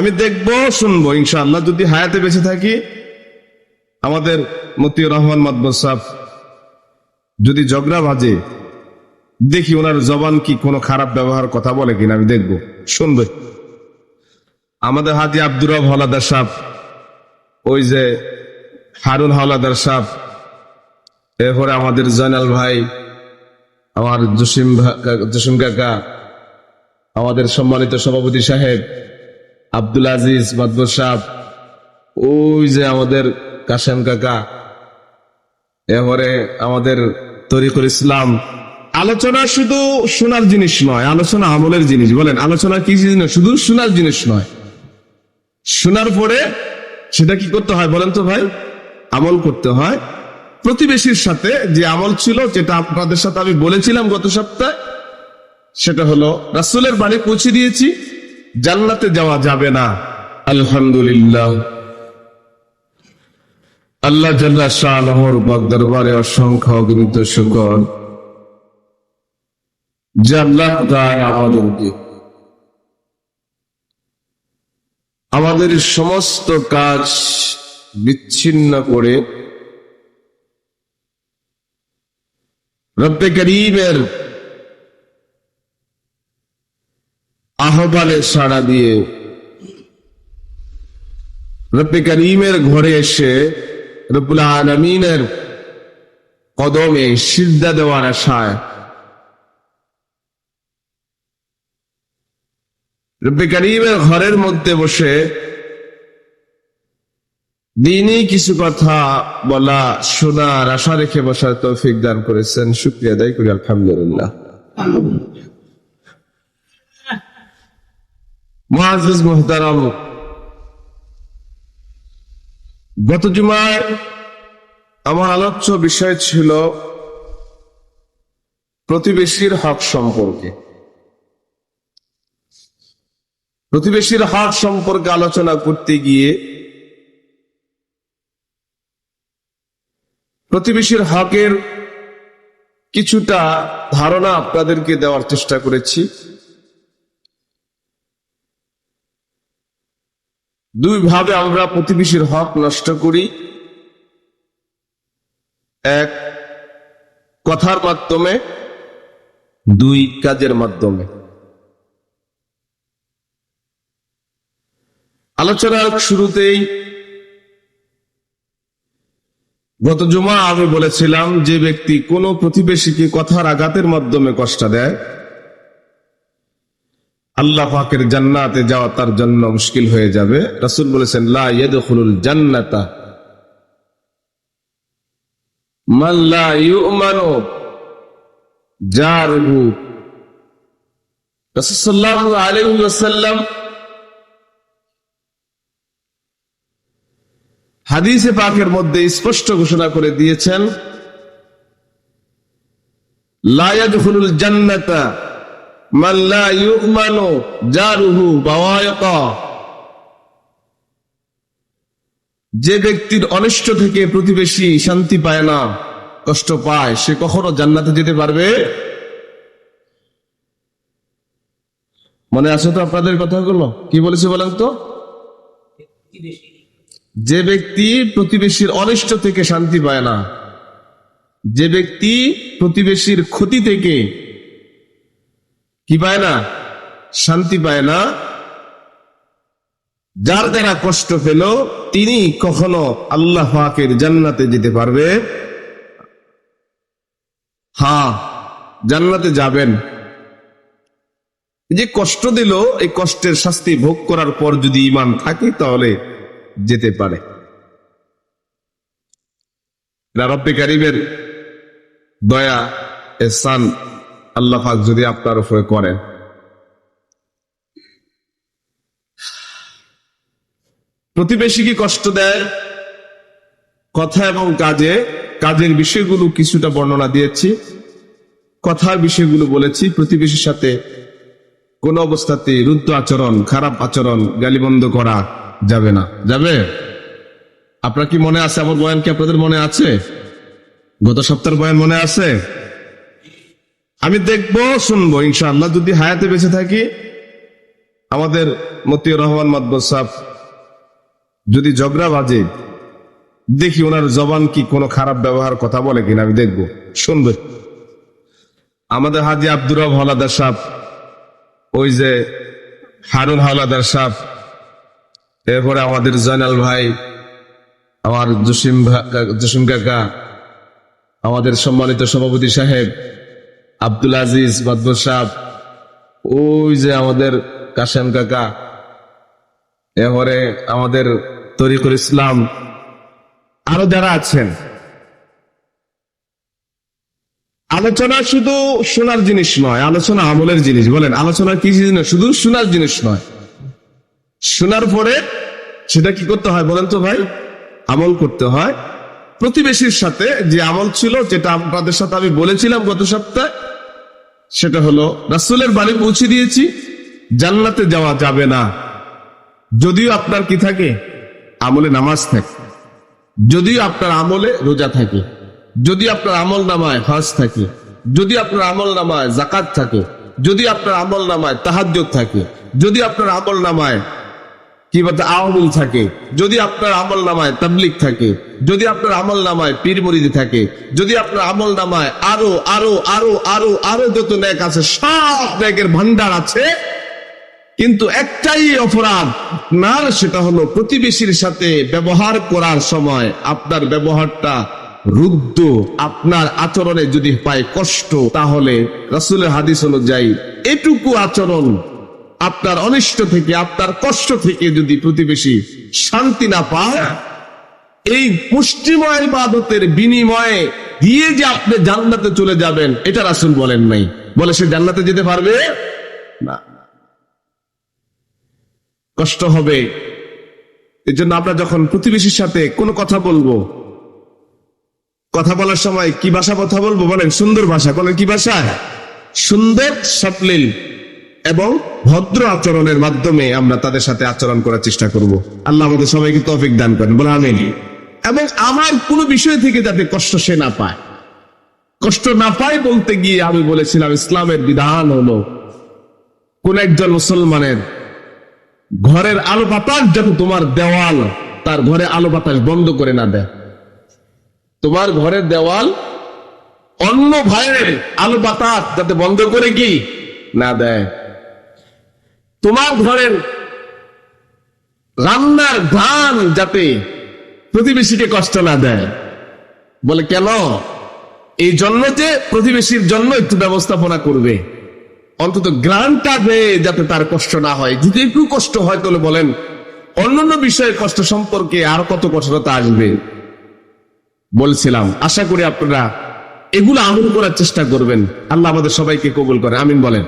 আমি দেখব, শুনব, ইনশাআল্লাহ। যদি হায়াতে বেঁচে থাকি, আমাদের মতিউর রহমান মাদবর সাহ যদি ঝগড়া বাজে, দেখি ওনার জবান কি কোনো খারাপ ব্যবহার কথা বলে কিনা, আমি দেখব। শুনবে। আমাদের হাজি আব্দুর রব হলাদার সাহ ওই যে হারুন হলাদার সাহ এরপরে আমাদের জয়নাল ভাই, আমার জসিম জসিম কাকা, আমাদের সম্মানিত সভাপতি সাহেব আব্দুল আজিজ মাদবর সাহ ওই যে আমাদের কাশেম কাকা এরপরে আমাদের তরিকুল ইসলাম। আলোচনা শুধু শোনার জিনিস নয়, আলোচনা আমলের জিনিস। বলেন, আলোচনা কি জিনিস নয়? শুধু শোনার জিনিস নয়। শোনার পরে সেটা কি করতে হয় বলেন তো ভাই? আমল করতে হয়। প্রতিবেশীর সাথে যে আমল ছিল, যেটা আপনাদের সাথে আমি বলেছিলাম গত সপ্তাহে, সেটা হলো, রাসুলের বাড়ি পৌঁছে দিয়েছি। জান্নাতে যাওয়া যাবে না। আলহামদুলিল্লাহ। আল্লাহ জাল্লা বাগ দরবারে অসংখ্য অগণিত শুকর। আমাদেরকে আমাদের সমস্ত কাজ বিচ্ছিন্ন করে রব্বে করিমের আহ্বানে সাড়া দিয়ে রব্বে করিমের ঘরে এসে রব্বুল আলমিনের কদমে সিদ্ধা দেওয়ার আশায় রব্বে করিমের ঘরের মধ্যে বসে দিনই কিছু কথা বলা, শোনার আশা রেখে বসার তৌফিক দান করেছেন। শুক্রিয়া আদায় করি, আলহামদুলিল্লাহ। মুআজ্জিজ মুহতারাম। গত জুমায় আমার আলোচ্য বিষয় ছিল প্রতিবেশীর হক সম্পর্কে। প্রতিবেশীর হক সম্পর্কে আলোচনা করতে গিয়ে প্রতিবেশীর হকের কিছুটা ধারণা আপনাদেরকে দেওয়ার চেষ্টা করেছি। দুই ভাবে আমরা প্রতিবেশীর হক নষ্ট করি। এক, কথার মাধ্যমে। দুই, কাজের মাধ্যমে। আলোচনার শুরুতেই গত জমা আমি বলেছিলাম, যে ব্যক্তি কোনো প্রতিবেশীকে কথার আঘাতের মাধ্যমে কষ্ট দেয় আল্লাহ জান্নাতে যাওয়া তার জন্য মুশকিল হয়ে যাবে। রাসূল বলেছেন, লা ইয়াদখুলুল জান্নাতা হাদিসে পাকের মধ্যে স্পষ্ট ঘোষণা করে দিয়েছেন, লা ইয়াদখুলুল জান্নাতা যে ব্যক্তির অনিষ্ট থেকে প্রতিবেশী শান্তি পায় না, কষ্ট পায়, সে কখনো জান্নাতে যেতে পারবে? মনে আছে তো আপনাদের কথাগুলো? কি বলেছে বলেন তো? যে ব্যক্তি প্রতিবেশীর অনিষ্ট থেকে শান্তি পায় না, যে ব্যক্তি প্রতিবেশীর ক্ষতি থেকে কি পায় না? শান্তি পায় না। যার দ্বারা কষ্ট পেল, তিনি কখনো আল্লাহ পাকের জান্নাতে যেতে পারবে। হা জান্নাতে যাবেন। যে কষ্ট দিল, এই কষ্টের শাস্তি ভোগ করার পর যদি ইমান থাকে, তাহলে যেতে পারে। এরা রব্বে কারিমের দয়া এসান আল্লাহ পাক যদি আপনার উপরে করেন। প্রতিবেশীকে কষ্ট দেয়? কথা এবং কাজে, কাজের বিষয়গুলো কিছুটা বর্ণনা দিয়েছি। কথার বিষয়গুলো বলেছি, প্রতিবেশীর সাথে কোন অবস্থাতে রুদ্ধ আচরণ, খারাপ আচরণ, গালিবন্ধ করা যাবে না। যাবে? আপনার কি মনে আছে? আমার বয়ান কি আপনাদের মনে আছে? গত সপ্তাহের বয়ান মনে আছে? আমি দেখব, শুনব, ইনশাআল্লাহ। যদি হায়াতে বেঁচে থাকি, আমাদের মতিউর রহমান মাদবর সাহ যদি ঝগড়া বাজে, দেখি ওনার জবান কি কোনো খারাপ ব্যবহার কথা বলে কিনা, আমি দেখব। শুনবে। আমাদের হাজি আব্দুর রব হলাদার সাহ ওই যে হারুন হাওলাদার সাহ এরপরে আমাদের জয়নাল ভাই, আমার জসিম জসিম কাকা, আমাদের সম্মানিত সভাপতি সাহেব আব্দুল আজিজ বাদবর সাহ ওই যে আমাদের কাশেম কাকা এরপরে আমাদের তরিকুল ইসলাম, আরও যারা আছেন। আলোচনা শুধু শোনার জিনিস নয়, আলোচনা আমলের জিনিস, বলেন, আলোচনা কি জিনিস নয়, শুধু শোনার জিনিস নয়। শোনার পরে সেটা কি করতে হয় বলেন তো ভাই? আমল করতে হয়। প্রতিবেশীর সাথে যে আমল ছিল, যেটা আপনাদের সাথে আমি বলেছিলাম গত সপ্তাহে সেটা হলো, রাসুলের বাড়ি পৌঁছে দিয়েছি, জান্নাতে যাওয়া যাবে না। যদিও আপনার কি থাকে? আমলে নামাজ থাকে। যদিও আপনার আমলে রোজা থাকে। যদি আপনার আমল নামায় হজ থাকে। যদি আপনার আমল নামায় জাকাত থাকে। যদি আপনার আমল নামায় তাহাজ থাকে। যদি আপনার আমল নামায় কি বলতে আওয়ামুল থাকে। যদি আপনার আমল নামায় তাবলিক থাকে, যদি আপনার আমল নামায় পীর মুরিদি থাকে, যদি আপনার আমল নামায় আরও আরও আরও আরও আরও যত ন্যাক আছে, সব ন্যাকের ভান্ডার আছে। কিন্তু একটাই অপরাধ আপনার সেটা হলো প্রতিবেশীর সাথে ব্যবহার করার সময় আপনার ব্যবহারটা রুদ্ধ, আপনার আচরণে যদি পায় কষ্ট, তাহলে রাসুলের হাদিস অনুযায়ী এটুকু আচরণ আপনার অনিষ্ট থেকে, আপনার কষ্ট থেকে যদি প্রতিবেশী শান্তি না পায়, এই পুষ্টিময় ইবাদতের বিনিময়ে দিয়ে যে আপনি জান্নাতে চলে যাবেন, এটা রাসুল বলেন নাই। বলে সে জান্নাতে যেতে পারবে? না। কষ্ট হবে। এই জন্য আমরা যখন প্রতিবেশীর সাথে কোনো কথা বলব, কথা বলার সময় কি ভাষা কথা বলব বলেন? সুন্দর ভাষা। বলেন, কি ভাষা সুন্দর সাপলিল এবং ভদ্র আচরণের মাধ্যমে আমরা তাদের সাথে আচরণ করার চেষ্টা করব। আল্লাহ আমাদের সবাইকে তৌফিক দান করেন। বলে আমিন। এবং আমার কোনো বিষয় থেকে যাতে কষ্ট সে না পায়। কষ্ট না পায় বলতে গিয়ে আমি বলেছিলাম, ইসলামের বিধান হলো, কোন একজন মুসলমানের ঘরের আলো বাতাস যাতে তোমার দেওয়াল তার ঘরে আলো বাতাস বন্ধ করে না দেয়। তোমার ঘরের দেওয়াল অন্য ভাইয়ের আলো বাতাস যাতে বন্ধ করে কি? না দেয়। তোমার ঘরের রান্নার ধান যাতে প্রতিবেশীকে কষ্ট না দেয়। বলে, কেন? এই জন্য যে প্রতিবেশীর জন্য একটু ব্যবস্থাপনা করবে। অন্তত গ্রানটা দেয় যাতে তার কষ্ট না হয়। যদি একটু কষ্ট হয়, তাহলে বলেন, অন্যান্য বিষয়ে কষ্ট সম্পর্কে আর কত কঠোরতা আসবে? বলছিলাম, আশা করি আপনারা এগুলো আমল করার চেষ্টা করবেন। আল্লাহ আমাদের সবাইকে কবুল করে আমিন বলেন।